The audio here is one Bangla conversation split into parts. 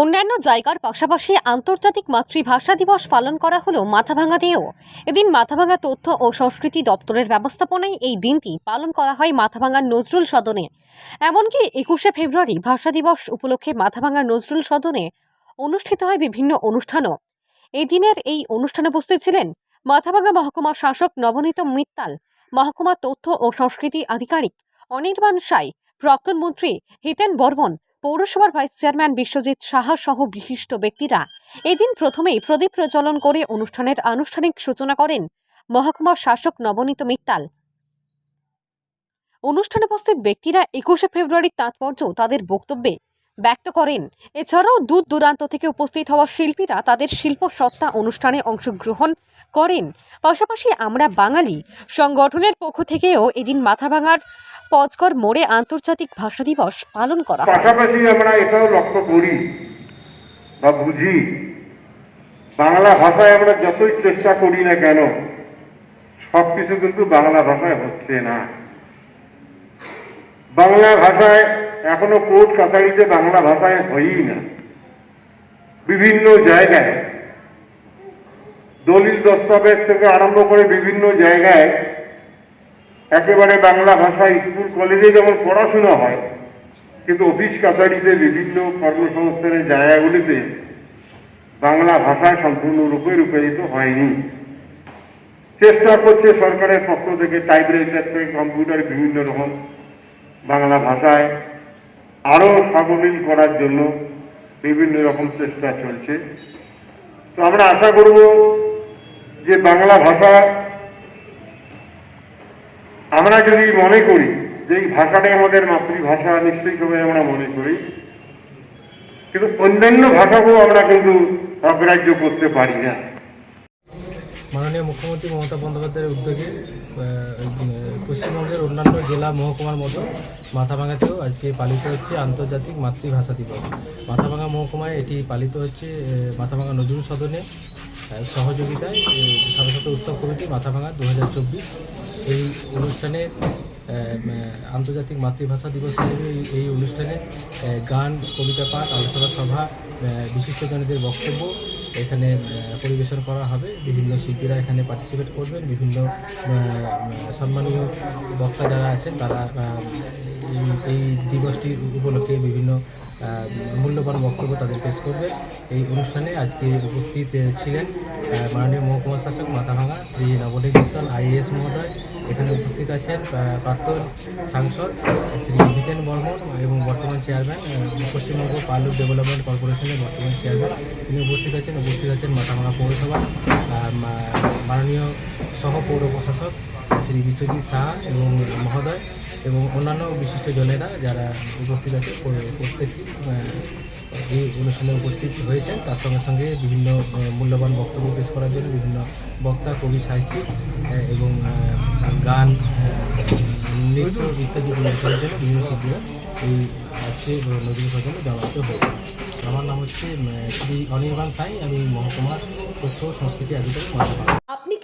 অন্যান্য জায়গার পাশাপাশি আন্তর্জাতিক মাতৃভাষা দিবস পালন করা হলো দিয়েও। এদিন মাথাভাঙা তথ্য ও সংস্কৃতি দপ্তরের ব্যবস্থাপনায় এই দিনটি পালন করা হয় মাথাভাঙার নজরুল সদনে। এমনকি একুশে ফেব্রুয়ারি ভাষা দিবস উপলক্ষে মাথাভাঙা নজরুল সদনে অনুষ্ঠিত হয় বিভিন্ন অনুষ্ঠানও। এই দিনের এই অনুষ্ঠানে উপস্থিত ছিলেন মাথাভাঙা মহকুমা শাসক নবনীত মিত্তাল, মহকুমা তথ্য ও সংস্কৃতি আধিকারিক অনির্বাণ সাই, প্রাক্তন মন্ত্রী হিতেন বর্মন পৌরসভার ভাইস চেয়ারম্যান বিশ্বজিৎ সাহা সহ বিশিষ্ট ব্যক্তিরা এদিন প্রথমেই প্রদীপ প্রজ্বলন করে অনুষ্ঠানের আনুষ্ঠানিক সূচনা করেন মহকুমা শাসক নবনীত মিত্তাল। অনুষ্ঠানে উপস্থিত ব্যক্তিরা একুশে ফেব্রুয়ারির তাৎপর্য তাদের বক্তব্যে ব্যক্ত করেন। এছাড়াও দূর দূরান্ত থেকে উপস্থিত হওয়া শিল্পীরা তাদের শিল্প সত্তা অনুষ্ঠানে অংশগ্রহণ করেন। পাশাপাশি আমরা বাঙালি সংগঠনের পক্ষ থেকেও এদিন মাথাভাঙার পজকর মোড়ে আন্তর্জাতিক ভাষা দিবস পালন করা পাশাপাশি আমরা এটাও লক্ষ্য করি বা বুঝি, বাংলা ভাষায় আমরা যতই চেষ্টা করি না কেন সব কিছু কিন্তু বাংলা ভাষায় হচ্ছে না। বাংলা ভাষায় এখনও কোর্ট কাছারিতে বাংলা ভাষায় হয়ই না। বিভিন্ন জায়গায় দলিল দস্তাবেজ থেকে আরম্ভ করে বিভিন্ন জায়গায় একেবারে বাংলা ভাষায় স্কুল কলেজে যেমন পড়াশোনা হয়, কিন্তু অফিস কাছারিতে বিভিন্ন কর্মসংস্থানের জায়গাগুলিতে বাংলা ভাষায় সম্পূর্ণরূপে রূপায়িত হয়নি। চেষ্টা করছে সরকারের পক্ষ থেকে টাইপ রাইটার থেকে কম্পিউটার বিভিন্ন রকম বাংলা ভাষায় আরও সাবলীল করার জন্য বিভিন্ন রকম চেষ্টা চলছে। তো আমরা আশা করব যে বাংলা ভাষা আমরা যদি মনে করি যে এই ভাষাটাই আমাদের মাতৃভাষা নিশ্চয়ইভাবে আমরা মনে করি। কিন্তু অন্যান্য ভাষাকেও আমরা কিন্তু অগ্রাহ্য করতে পারি না। মাননীয় মুখ্যমন্ত্রী মমতা বন্দ্যোপাধ্যায়ের উদ্যোগে পশ্চিমবঙ্গের অন্যান্য জেলা মহকুমার মতো মাথাভাঙাতেও আজকে পালিত হচ্ছে আন্তর্জাতিক মাতৃভাষা দিবস। মাথাভাঙা মহকুমায় এটি পালিত হচ্ছে মাথাভাঙা নজরুল সদনে সহযোগিতায় সারস্বত উৎসব কমিটি মাথাভাঙা দু হাজার চব্বিশ এই অনুষ্ঠানে আন্তর্জাতিক মাতৃভাষা দিবস হিসেবে এই- অনুষ্ঠানে গান, কবিতা পাঠ, আলোচনা সভা বিশিষ্টজনদের বক্তব্য এখানে পরিবেশন করা হবে। বিভিন্ন শিল্পীরা এখানে পার্টিসিপেট করবেন। বিভিন্ন সম্মানীয় বক্তা যারা আছেন, তারা এই- এই দিবসটি উপলক্ষে বিভিন্ন মূল্যবান বক্তব্য তাদের পেশ করবে এই অনুষ্ঠানে আজকে উপস্থিত ছিলেন মাননীয় মহকুমা শাসক মাথাভাঙা শ্রী নবনীত মিত্তল আইএস মহোদয়, এখানে উপস্থিত আছেন প্রাক্তন সাংসদ শ্রী জিতেন বর্মন এবং বর্তমান চেয়ারম্যান পশ্চিমবঙ্গ পালুক ডেভেলপমেন্ট কর্পোরেশনের বর্তমান চেয়ারম্যান। তিনি উপস্থিত আছেন উপস্থিত আছেন মাথাভাঙা পৌরসভা মাননীয় সহ পৌর প্রশাসক শ্রী বিশ্বজিৎ সাহা এবং মহোদয় এবং অন্যান্য বিশিষ্ট জনেরা যারা উপস্থিত আছে প্র- প্রত্যেকটি আহ, এই অনুষ্ঠানে উপস্থিত হয়েছেন। তার সঙ্গে সঙ্গে বিভিন্ন মূল্যবান বক্তব্য পেশ করার জন্য বিভিন্ন বক্তা কবি সাহিত্যিক এবং গান নৃত্য ইত্যাদি করার জন্য বিভিন্ন শিল্পীরা এই আজকে নদী সজনে জমাতে হয়েছে। আমার নাম হচ্ছে শ্রী অনির্বাণ সাই আমি মহকুমার তথ্য সংস্কৃতি কি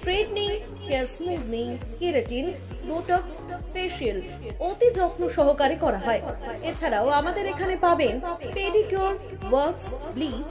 straightening hair smoothening keratin botox facial অতি যত্ন সহকারে করা হয়। এছাড়াও আমাদের এখানে পাবেন pedicure works bleach